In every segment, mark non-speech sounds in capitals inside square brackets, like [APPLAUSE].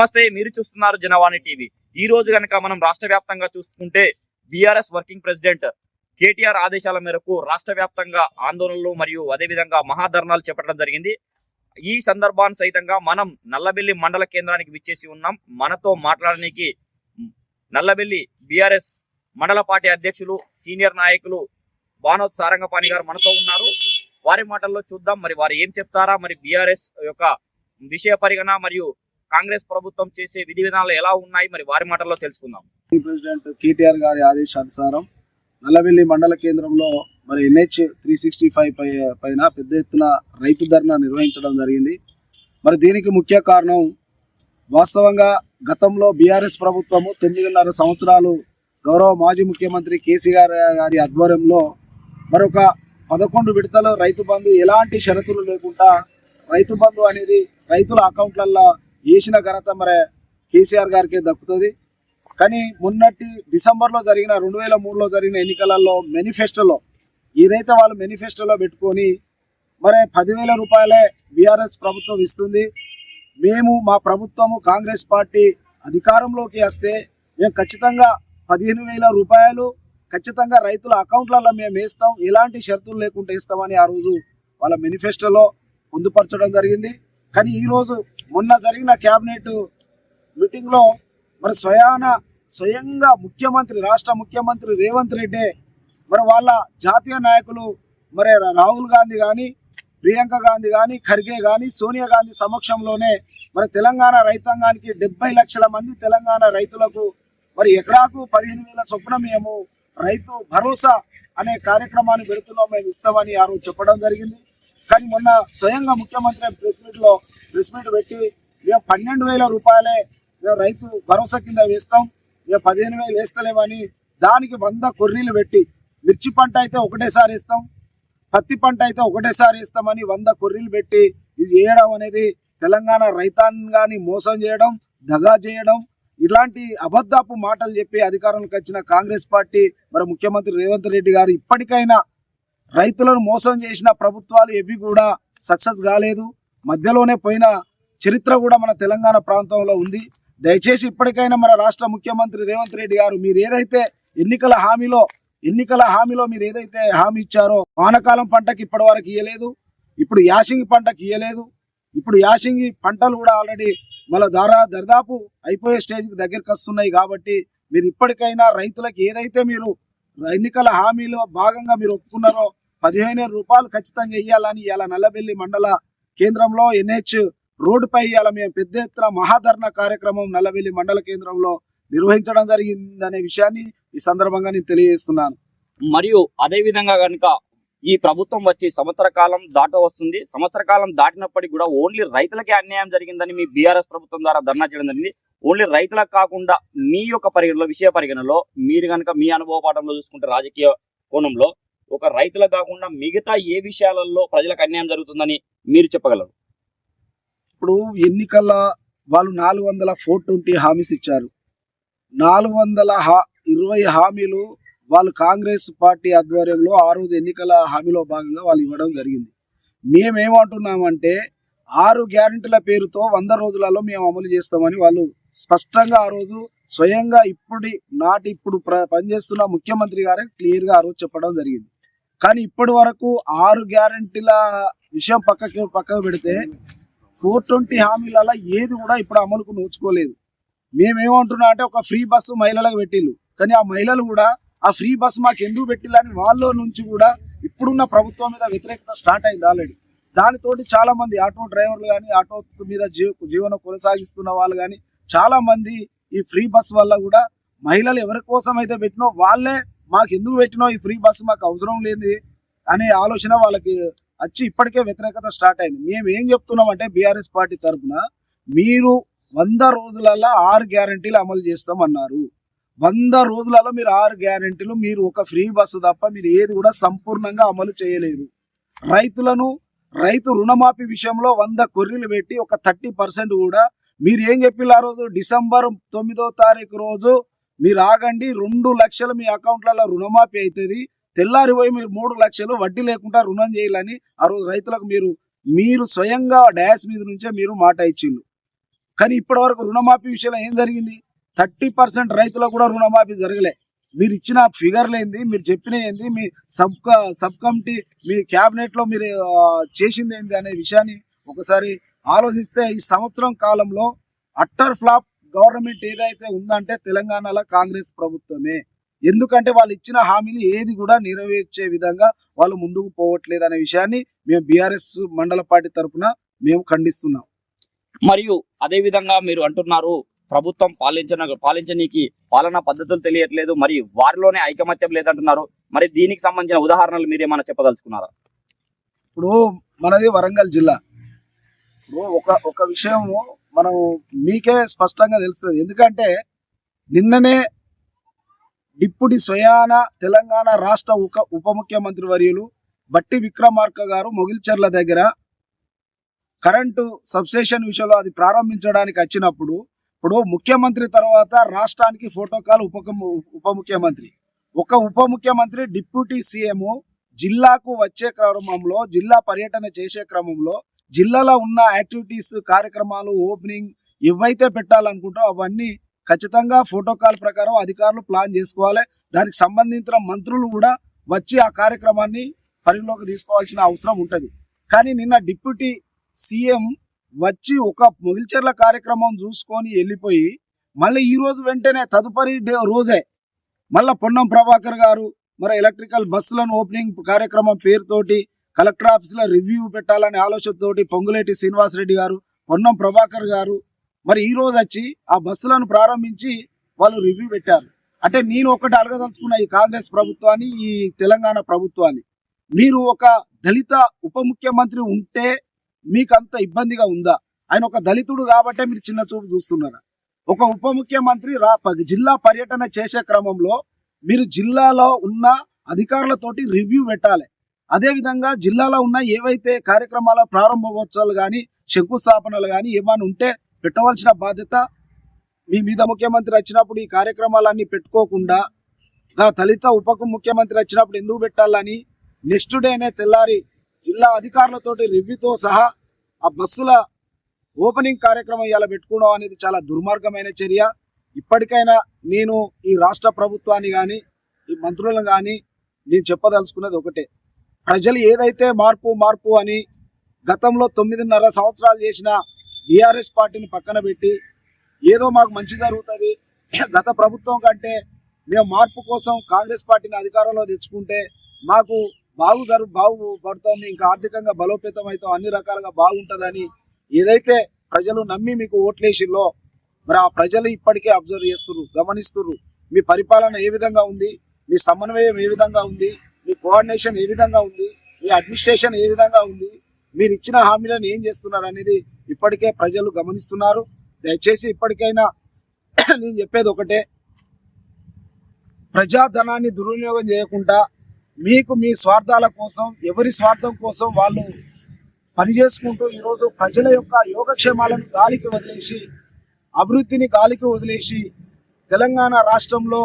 నమస్తే మీరు చూస్తున్నారు జనవాణి టీవీ. ఈ రోజు కనుక మనం రాష్ట్ర వ్యాప్తంగా చూసుకుంటే బీఆర్ఎస్ వర్కింగ్ ప్రెసిడెంట్ కేటీఆర్ ఆదేశాల మేరకు రాష్ట్ర వ్యాప్తంగా ఆందోళనలు మరియు అదేవిధంగా మహాధర్నాలు చేపట్టడం జరిగింది. ఈ సందర్భాన్ని సైతంగా మనం నల్లబెల్లి మండల కేంద్రానికి విచ్చేసి ఉన్నాం. మనతో మాట్లాడడానికి నల్లబెల్లి బీఆర్ఎస్ మండల పార్టీ అధ్యక్షులు సీనియర్ నాయకులు బానోత్ సారంగపాణి గారు మనతో ఉన్నారు. వారి మాటల్లో చూద్దాం. మరి వారు ఏం చెప్తారా? మరి బీఆర్ఎస్ యొక్క విషయ పరిగణ మరియు కాంగ్రెస్ ప్రభుత్వం చేసే విధి విధానాలు ఎలా ఉన్నాయి మరి వారి మాటల్లో తెలుసుకుందాం. ప్రెసిడెంట్ కేటీఆర్ గారి ఆదేశానుసారం నల్లవెల్లి మండల కేంద్రంలో మరి ఎన్హెచ్ త్రీ సిక్స్టీ ఫైవ్ పై పైన పెద్ద ఎత్తున రైతు ధర్నా నిర్వహించడం జరిగింది. మరి దీనికి ముఖ్య కారణం వాస్తవంగా గతంలో బీఆర్ఎస్ ప్రభుత్వము తొమ్మిదిన్నర సంవత్సరాలు గౌరవ మాజీ ముఖ్యమంత్రి కేసీఆర్ గారి ఆధ్వర్యంలో మరొక పదకొండు విడతలు రైతు బంధు ఎలాంటి షరతులు లేకుండా రైతు బంధు అనేది రైతుల అకౌంట్లలో వేసిన ఘనత మరి కేసీఆర్ గారికే దక్కుతుంది. కానీ మొన్నటి డిసెంబర్లో జరిగిన రెండు వేల మూడులో జరిగిన ఎన్నికలలో మేనిఫెస్టోలో ఏదైతే వాళ్ళు మేనిఫెస్టోలో పెట్టుకొని మరి పదివేల రూపాయలే బీఆర్ఎస్ ప్రభుత్వం ఇస్తుంది మేము మా ప్రభుత్వము కాంగ్రెస్ పార్టీ అధికారంలోకి వస్తే మేము ఖచ్చితంగా పదిహేను వేల రూపాయలు ఖచ్చితంగా రైతుల అకౌంట్లలో మేము వేస్తాం ఎలాంటి షరతులు లేకుండా వేస్తామని ఆ రోజు వాళ్ళ మేనిఫెస్టోలో పొందుపరచడం జరిగింది. కానీ ఈరోజు మొన్న జరిగిన క్యాబినెట్ మీటింగ్లో మరి స్వయాన స్వయంగా ముఖ్యమంత్రి రాష్ట్ర ముఖ్యమంత్రి రేవంత్ రెడ్డి మరి వాళ్ళ జాతీయ నాయకులు మరి రాహుల్ గాంధీ కానీ ప్రియాంక గాంధీ కానీ ఖర్గే కానీ సోనియా గాంధీ సమక్షంలోనే మరి తెలంగాణ రైతాంగానికి డెబ్బై లక్షల మంది తెలంగాణ రైతులకు మరి ఎకరాకు పదిహేను వేల చొప్పున మేము రైతు భరోసా అనే కార్యక్రమాన్ని పెడుతున్నాం మేము ఇస్తామని ఆ రోజు చెప్పడం జరిగింది. కానీ మొన్న స్వయంగా ముఖ్యమంత్రి ప్రెస్ మీట్లో ప్రెస్ మీట్ పెట్టి మేము పన్నెండు వేల రూపాయలే మేము రైతు భరోసా కింద వేస్తాం మేము పదిహేను వేలు వేస్తలేమని దానికి వంద కొర్రీలు పెట్టి మిర్చి పంట అయితే ఒకటేసారి ఇస్తాం పత్తి పంట అయితే ఒకటేసారి ఇస్తామని వంద కొర్రీలు పెట్టి ఇది చేయడం అనేది తెలంగాణ రైతాంగాన్ని మోసం చేయడం దగా చేయడం ఇలాంటి అబద్ధపు మాటలు చెప్పి అధికారంలోకి వచ్చిన కాంగ్రెస్ పార్టీ మరి ముఖ్యమంత్రి రేవంత్ రెడ్డి గారు ఇప్పటికైనా రైతులను మోసం చేసిన ప్రభుత్వాలు ఎవి కూడా సక్సెస్ కాలేదు. మధ్యలోనే పోయిన చరిత్ర కూడా మన తెలంగాణ ప్రాంతంలో ఉంది. దయచేసి ఇప్పటికైనా మన రాష్ట్ర ముఖ్యమంత్రి రేవంత్ రెడ్డి గారు మీరు ఏదైతే ఎన్నికల హామీలో ఎన్నికల హామీలో మీరు ఏదైతే హామీ ఇచ్చారో వానకాలం పంటకి ఇప్పటి వరకు ఇయ్యలేదు. ఇప్పుడు యాసింగి పంటకి ఇయ్యలేదు. ఇప్పుడు యాసింగి పంటలు కూడా ఆల్రెడీ మళ్ళీ దారా దర్దాపు అయిపోయే స్టేజ్కి దగ్గరికి వస్తున్నాయి కాబట్టి మీరు ఇప్పటికైనా రైతులకు ఏదైతే మీరు ఎన్నికల హామీలో భాగంగా మీరు ఒప్పుకున్నారో పదిహేను రూపాయలు ఖచ్చితంగా ఇవ్వాలని ఇలా నల్లబెల్లి మండల కేంద్రంలో ఎన్హెచ్ రోడ్డుపై ఇవాళ మేము పెద్ద ఎత్తున మహాధరణ కార్యక్రమం నల్లవెల్లి మండల కేంద్రంలో నిర్వహించడం జరిగిందనే విషయాన్ని ఈ సందర్భంగా నేను తెలియజేస్తున్నాను. మరియు అదే విధంగా కనుక ఈ ప్రభుత్వం వచ్చి సంవత్సర కాలం దాట వస్తుంది. సంవత్సర కాలం దాటినప్పటికీ కూడా ఓన్లీ రైతులకే అన్యాయం జరిగిందని మీ బీఆర్ఎస్ ప్రభుత్వం ద్వారా ధర్నా చేయడం జరిగింది. ఓన్లీ రైతులకు కాకుండా మీ యొక్క పరిగణలో విషయ పరిగణలో మీరు కనుక మీ అనుభవ పాఠంలో చూసుకుంటే రాజకీయ కోణంలో ఒక రైతులకు కాకుండా మిగతా ఏ విషయాలలో ప్రజలకు అన్యాయం జరుగుతుందని మీరు చెప్పగలరు? ఇప్పుడు ఎన్నికల వాళ్ళు నాలుగు వందల ఫోర్ ట్వంటీ హామీస్ ఇచ్చారు. నాలుగు వందల హా ఇరవై హామీలు వాళ్ళు కాంగ్రెస్ పార్టీ ఆధ్వర్యంలో ఆ రోజు ఎన్నికల హామీలో భాగంగా వాళ్ళు ఇవ్వడం జరిగింది. మేమేమంటున్నామంటే ఆరు గ్యారెంటీల పేరుతో వంద రోజులలో మేము అమలు చేస్తామని వాళ్ళు స్పష్టంగా ఆ రోజు స్వయంగా ఇప్పుడు నాటి ఇప్పుడు ప్ర- పనిచేస్తున్న ముఖ్యమంత్రి గారే క్లియర్గా ఆ రోజు చెప్పడం జరిగింది. కానీ ఇప్పటి వరకు ఆరు గ్యారెంటీల విషయం పక్కకి పక్కకు పెడితే ఫోర్ ట్వంటీ హామీలలో ఏది కూడా ఇప్పుడు అమలుకు నోచుకోలేదు. మేమేమంటున్నా అంటే ఒక ఫ్రీ బస్సు మహిళలకు పెట్టిల్లు కానీ ఆ మహిళలు కూడా ఆ ఫ్రీ బస్సు మాకు ఎందుకు పెట్టిల్లని వాళ్ళ నుంచి కూడా ఇప్పుడున్న ప్రభుత్వం మీద వ్యతిరేకత స్టార్ట్ అయింది ఆల్రెడీ. దానితోటి చాలా మంది ఆటో డ్రైవర్లు కానీ ఆటో మీద జీవనం కొనసాగిస్తున్న వాళ్ళు కానీ చాలా మంది ఈ ఫ్రీ బస్ వల్ల కూడా మహిళలు ఎవరి కోసం అయితే పెట్టినో వాళ్ళే మాకు ఎందుకు పెట్టినో ఈ ఫ్రీ బస్సు మాకు అవసరం లేదు అనే ఆలోచన వాళ్ళకి వచ్చి ఇప్పటికే వ్యతిరేకత స్టార్ట్ అయింది. మేము ఏం చెప్తున్నాం అంటే బీఆర్ఎస్ పార్టీ తరఫున మీరు వంద రోజులలో ఆరు గ్యారంటీలు అమలు చేస్తామన్నారు. వంద రోజులలో మీరు ఆరు గ్యారంటీలు మీరు ఒక ఫ్రీ బస్సు తప్ప మీరు ఏది కూడా సంపూర్ణంగా అమలు చేయలేదు. రైతులను రైతు రుణమాఫీ విషయంలో వంద కొర్రీలు పెట్టి ఒక థర్టీ పర్సెంట్ కూడా మీరు ఏం చెప్పిల్లు ఆ రోజు? డిసెంబర్ తొమ్మిదో తారీఖు రోజు మీరు ఆగండి రెండు లక్షలు మీ అకౌంట్లలో రుణమాఫీ అవుతుంది. తెల్లారి పోయి మీరు మూడు లక్షలు వడ్డీ లేకుండా రుణం చేయాలని ఆ రోజు రైతులకు మీరు మీరు స్వయంగా డాష్ మీద నుంచే మీరు మాట ఇచ్చిండు కానీ ఇప్పటి వరకు రుణమాఫీ విషయంలో ఏం జరిగింది? థర్టీ పర్సెంట్ రైతులకు కూడా రుణమాఫీ జరగలే. మీరు ఇచ్చిన ఫిగర్లు ఏంది మీరు చెప్పిన ఏంది మీ సబ్ సబ్ కమిటీ మీ క్యాబినెట్లో మీరు చేసింది ఏంది అనే విషయాన్ని ఒకసారి ఆలోచిస్తే ఈ సంవత్సరం కాలంలో అట్టర్ ఫ్లాప్ గవర్నమెంట్ ఏదైతే ఉందంటే తెలంగాణలో కాంగ్రెస్ ప్రభుత్వమే. ఎందుకంటే వాళ్ళు ఇచ్చిన హామీలు ఏది కూడా నెరవేర్చే విధంగా వాళ్ళు ముందుకు పోవట్లేదు అనే విషయాన్ని మేము బీఆర్ఎస్ మండల పార్టీ తరఫున మేము ఖండిస్తున్నాం. మరియు అదే విధంగా మీరు అంటున్నారు ప్రభుత్వం పాలించిన పాలించనీకి పాలనా పద్ధతులు తెలియట్లేదు మరి వారిలోనే ఐకమత్యం లేదంటున్నారు. మరి దీనికి సంబంధించిన ఉదాహరణలు మీరు ఏమైనా చెప్పదలుచుకున్నారా? ఇప్పుడు మనది వరంగల్ జిల్లా. ఇప్పుడు ఒక ఒక విషయము మనం మీకే స్పష్టంగా తెలుస్తుంది. ఎందుకంటే నిన్ననే డిప్యూటీ స్వయాన తెలంగాణ రాష్ట్ర ఉప ఉప ముఖ్యమంత్రి వర్యులు బట్టి విక్రమార్క గారు మొగిల్చర్ల దగ్గర కరెంటు సబ్స్టేషన్ విషయంలో అది ప్రారంభించడానికి వచ్చినప్పుడు ఇప్పుడు ముఖ్యమంత్రి తర్వాత రాష్ట్రానికి ఫోటోకాల్ ఉప ఉప ముఖ్యమంత్రి. ఒక ఉప ముఖ్యమంత్రి డిప్యూటీ సీఎం జిల్లాకు వచ్చే క్రమంలో జిల్లా పర్యటన చేసే క్రమంలో జిల్లాలో ఉన్న యాక్టివిటీస్ కార్యక్రమాలు ఓపెనింగ్ ఏవైతే పెట్టాలనుకుంటో అవన్నీ ఖచ్చితంగా ఫోటోకాల్ ప్రకారం అధికారులు ప్లాన్ చేసుకోవాలి. దానికి సంబంధించిన మంత్రులు కూడా వచ్చి ఆ కార్యక్రమాన్ని పరిగణలోకి తీసుకోవాల్సిన అవసరం ఉంటుంది. కానీ నిన్న డిప్యూటీ సీఎం వచ్చి ఒక మొగిల్చెర్ల కార్యక్రమం చూసుకొని వెళ్ళిపోయి మళ్ళీ ఈ రోజు వెంటనే తదుపరి డే- రోజే మళ్ళీ పొన్నం ప్రభాకర్ గారు మరి ఎలక్ట్రికల్ బస్సులను ఓపెనింగ్ కార్యక్రమం పేరుతోటి కలెక్టర్ ఆఫీస్లో రివ్యూ పెట్టాలనే ఆలోచనతోటి పొంగులేటి శ్రీనివాస్ రెడ్డి గారు పొన్నం ప్రభాకర్ గారు మరి ఈ రోజు వచ్చి ఆ బస్సులను ప్రారంభించి వాళ్ళు రివ్యూ పెట్టారు. అంటే నేను ఒకటి అడగదలుచుకున్న ఈ కాంగ్రెస్ ప్రభుత్వాన్ని ఈ తెలంగాణ ప్రభుత్వాన్ని. మీరు ఒక దళిత ఉప ముఖ్యమంత్రి ఉంటే మీకు అంత ఇబ్బందిగా ఉందా? ఆయన ఒక దళితుడు కాబట్టే మీరు చిన్న చూపు చూస్తున్నారా? ఒక ఉప ముఖ్యమంత్రి రా ప- జిల్లా పర్యటన చేసే క్రమంలో మీరు జిల్లాలో ఉన్న అధికారులతోటి రివ్యూ పెట్టాలి. అదేవిధంగా జిల్లాలో ఉన్న ఏవైతే కార్యక్రమాల ప్రారంభోత్సవాలు కానీ శంకుస్థాపనలు కానీ ఏమైనా ఉంటే పెట్టవలసిన బాధ్యత మీ మీద ముఖ్యమంత్రి వచ్చినప్పుడు ఈ కార్యక్రమాలన్నీ పెట్టుకోకుండా గా దళిత ఉప ముఖ్యమంత్రి వచ్చినప్పుడు ఎందుకు పెట్టాలని నెక్స్ట్ డేనే తెల్లారి జిల్లా అధికారులతోటి రివ్యూతో సహా ఆ బస్సుల ఓపెనింగ్ కార్యక్రమం ఇలా పెట్టుకోవడం అనేది చాలా దుర్మార్గమైన చర్య. ఇప్పటికైనా నేను ఈ రాష్ట్ర ప్రభుత్వాన్ని కానీ ఈ మంత్రులను కానీ నేను చెప్పదలుచుకున్నది ఒకటే. ప్రజలు ఏదైతే మార్పు మార్పు అని గతంలో తొమ్మిదిన్నర సంవత్సరాలు చేసిన బీఆర్ఎస్ పార్టీని పక్కన పెట్టి ఏదో మాకు మంచి జరుగుతుంది గత ప్రభుత్వం కంటే మేము మార్పు కోసం కాంగ్రెస్ పార్టీని అధికారంలో తెచ్చుకుంటే మాకు బాగు జరు బాగుపడతాం ఇంకా ఆర్థికంగా బలోపేతం అవుతాం అన్ని రకాలుగా బాగుంటుందని ఏదైతే ప్రజలు నమ్మి మీకు ఓట్లేసిల్లో మరి ఆ ప్రజలు ఇప్పటికే అబ్జర్వ్ చేస్తున్నారు గమనిస్తున్నారు మీ పరిపాలన ఏ విధంగా ఉంది మీ సమన్వయం ఏ విధంగా ఉంది మీ కోఆర్డినేషన్ ఏ విధంగా ఉంది? మీ అడ్మినిస్ట్రేషన్ ఏ విధంగా ఉంది? మీరు ఇచ్చిన హామీలను ఏం చేస్తున్నారు అనేది ఇప్పటికే ప్రజలు గమనిస్తున్నారు. దయచేసి ఇప్పటికైనా [CLEARS THROAT] నేను చెప్పేది ఒకటే. ప్రజాధనాన్ని దుర్వినియోగం చేయకుండా మీకు మీ స్వార్థాల కోసం ఎవరి స్వార్థం కోసం వాళ్ళు పనిచేసుకుంటూ ఈరోజు ప్రజల యొక్క యోగక్షేమాలను గాలికి వదిలేసి అభివృద్ధిని గాలికి వదిలేసి తెలంగాణ రాష్ట్రంలో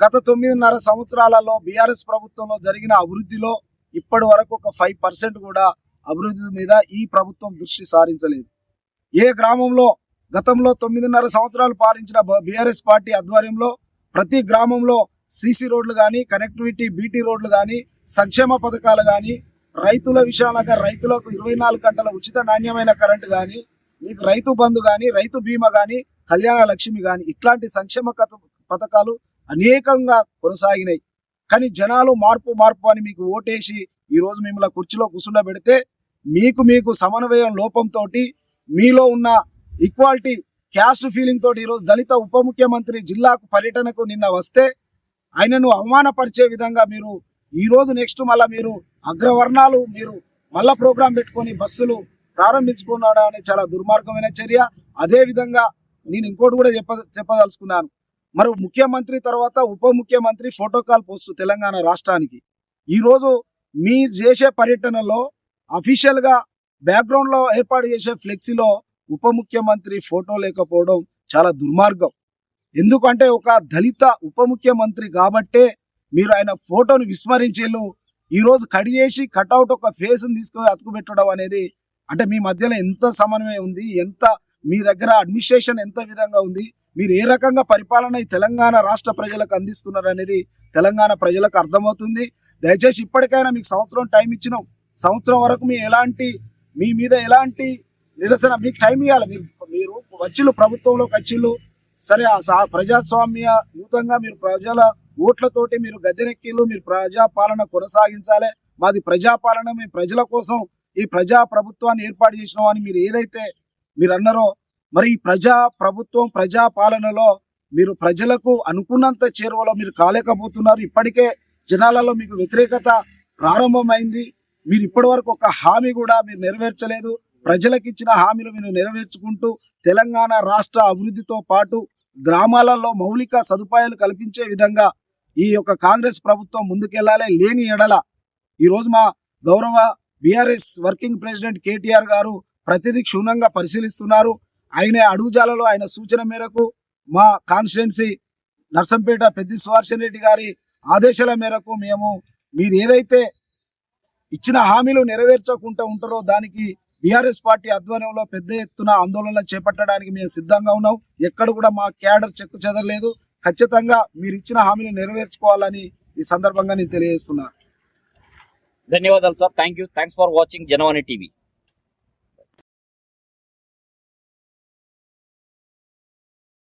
గత తొమ్మిదిన్నర సంవత్సరాలలో బీఆర్ఎస్ ప్రభుత్వంలో జరిగిన అభివృద్ధిలో ఇప్పటి వరకు ఒక ఫైవ్ పర్సెంట్ కూడా అభివృద్ధి మీద ఈ ప్రభుత్వం దృష్టి సారించలేదు. ఏ గ్రామంలో గతంలో తొమ్మిదిన్నర సంవత్సరాలు పాలించిన బీఆర్ఎస్ పార్టీ ఆధ్వర్యంలో ప్రతి గ్రామంలో సీసీ రోడ్లు కానీ కనెక్టివిటీ బీటీ రోడ్లు కానీ సంక్షేమ పథకాలు కానీ రైతుల విషయాలుగా రైతులకు ఇరవై నాలుగు గంటల ఉచిత నాణ్యమైన కరెంటు కానీ మీకు రైతు బంధు కానీ రైతు బీమా కానీ కళ్యాణ లక్ష్మి కానీ ఇట్లాంటి సంక్షేమ కథ- పథకాలు అనేకంగా కొనసాగినాయి. కానీ జనాలు మార్పు మార్పు అని మీకు ఓటేసి ఈరోజు మిమ్మల్ని కుర్చీలో కూర్చుండబెడితే మీకు మీకు సమన్వయం లోపంతో మీలో ఉన్న ఈక్వాలిటీ క్యాస్ట్ ఫీలింగ్ తోటి ఈరోజు దళిత ఉప ముఖ్యమంత్రి జిల్లాకు పర్యటనకు నిన్న వస్తే ఆయనను అవమానపరిచే విధంగా మీరు ఈరోజు నెక్స్ట్ మళ్ళీ మీరు అగ్రవర్ణాలు మీరు మళ్ళా ప్రోగ్రాం పెట్టుకొని బస్సులు ప్రారంభించుకున్నాడు అనే చాలా దుర్మార్గమైన చర్య. అదే విధంగా నేను ఇంకోటి కూడా చెప్ప చెప్పదలుచుకున్నాను. మరి ముఖ్యమంత్రి తర్వాత ఉప ముఖ్యమంత్రి ఫోటోకాల్ పోస్ట్ తెలంగాణ రాష్ట్రానికి. ఈరోజు మీరు చేసే పర్యటనలో అఫీషియల్గా బ్యాక్గ్రౌండ్లో ఏర్పాటు చేసే ఫ్లెక్సీలో ఉప ముఖ్యమంత్రి ఫోటో లేకపోవడం చాలా దుర్మార్గం. ఎందుకంటే ఒక దళిత ఉప ముఖ్యమంత్రి కాబట్టే మీరు ఆయన ఫోటోను విస్మరించేళ్ళు ఈరోజు కడి చేసి కట్అవుట్ ఒక ఫేస్ని తీసుకొని అతుకుపెట్టడం అనేది అంటే మీ మధ్యలో ఎంత సమన్వయం ఉంది? ఎంత మీ దగ్గర అడ్మినిస్ట్రేషన్ ఎంత విధంగా ఉంది? మీరు ఏ రకంగా పరిపాలన ఈ తెలంగాణ రాష్ట్ర ప్రజలకు అందిస్తున్నారు అనేది తెలంగాణ ప్రజలకు అర్థమవుతుంది. దయచేసి ఇప్పటికైనా మీకు సంవత్సరం టైం ఇచ్చినాం. సంవత్సరం వరకు మీ ఎలాంటి మీ మీద ఎలాంటి నిరసన మీకు టైం ఇవ్వాలి మీరు మీరు వచ్చిళ్ళు ప్రభుత్వంలోకి వచ్చిళ్ళు సరే ఆ ప్రజాస్వామ్య యూతంగా మీరు ప్రజల ఓట్లతోటి మీరు గద్దెనెక్కిళ్ళు మీరు ప్రజాపాలన కొనసాగించాలి. మాది ప్రజాపాలన మీ ప్రజల కోసం ఈ ప్రజా ప్రభుత్వాన్ని ఏర్పాటు చేసినాం అని మీరు ఏదైతే మీరు అన్నారో మరి ఈ ప్రజా ప్రభుత్వం ప్రజా పాలనలో మీరు ప్రజలకు అనుకున్నంత చేరువలో మీరు కాలేకపోతున్నారు. ఇప్పటికే జనాలలో మీకు వ్యతిరేకత ప్రారంభమైంది. మీరు ఇప్పటి వరకు ఒక హామీ కూడా మీరు నెరవేర్చలేదు. ప్రజలకు ఇచ్చిన హామీలు మీరు నెరవేర్చుకుంటూ తెలంగాణ రాష్ట్ర అభివృద్ధితో పాటు గ్రామాలలో మౌలిక సదుపాయాలు కల్పించే విధంగా ఈ యొక్క కాంగ్రెస్ ప్రభుత్వం ముందుకెళ్ళాలి లేని ఎడల ఈ రోజు మా గౌరవ బీఆర్ఎస్ వర్కింగ్ ప్రెసిడెంట్ కేటీఆర్ గారు ప్రతిదీ క్షుణ్ణంగా పరిశీలిస్తున్నారు. ఆయన అడుగుజాలలో ఆయన సూచన మేరకు మా కాన్స్టిట్యున్సీ నర్సంపేట పెద్ది సుదర్శన్ రెడ్డి గారి ఆదేశాల మేరకు మేము మీరు ఏదైతే ఇచ్చిన హామీలు నెరవేర్చకుండా ఉంటారో దానికి బీఆర్ఎస్ పార్టీ ఆధ్వర్యంలో పెద్ద ఎత్తున ఆందోళన చేపట్టడానికి మేము సిద్ధంగా ఉన్నాం. ఎక్కడ కూడా మా క్యాడర్ చెక్కు చెదరలేదు. ఖచ్చితంగా మీరు ఇచ్చిన హామీలు నెరవేర్చుకోవాలని ఈ సందర్భంగా నేను తెలియజేస్తున్నా. ధన్యవాదాలు sir. Thank you thanks for watching Janavani TV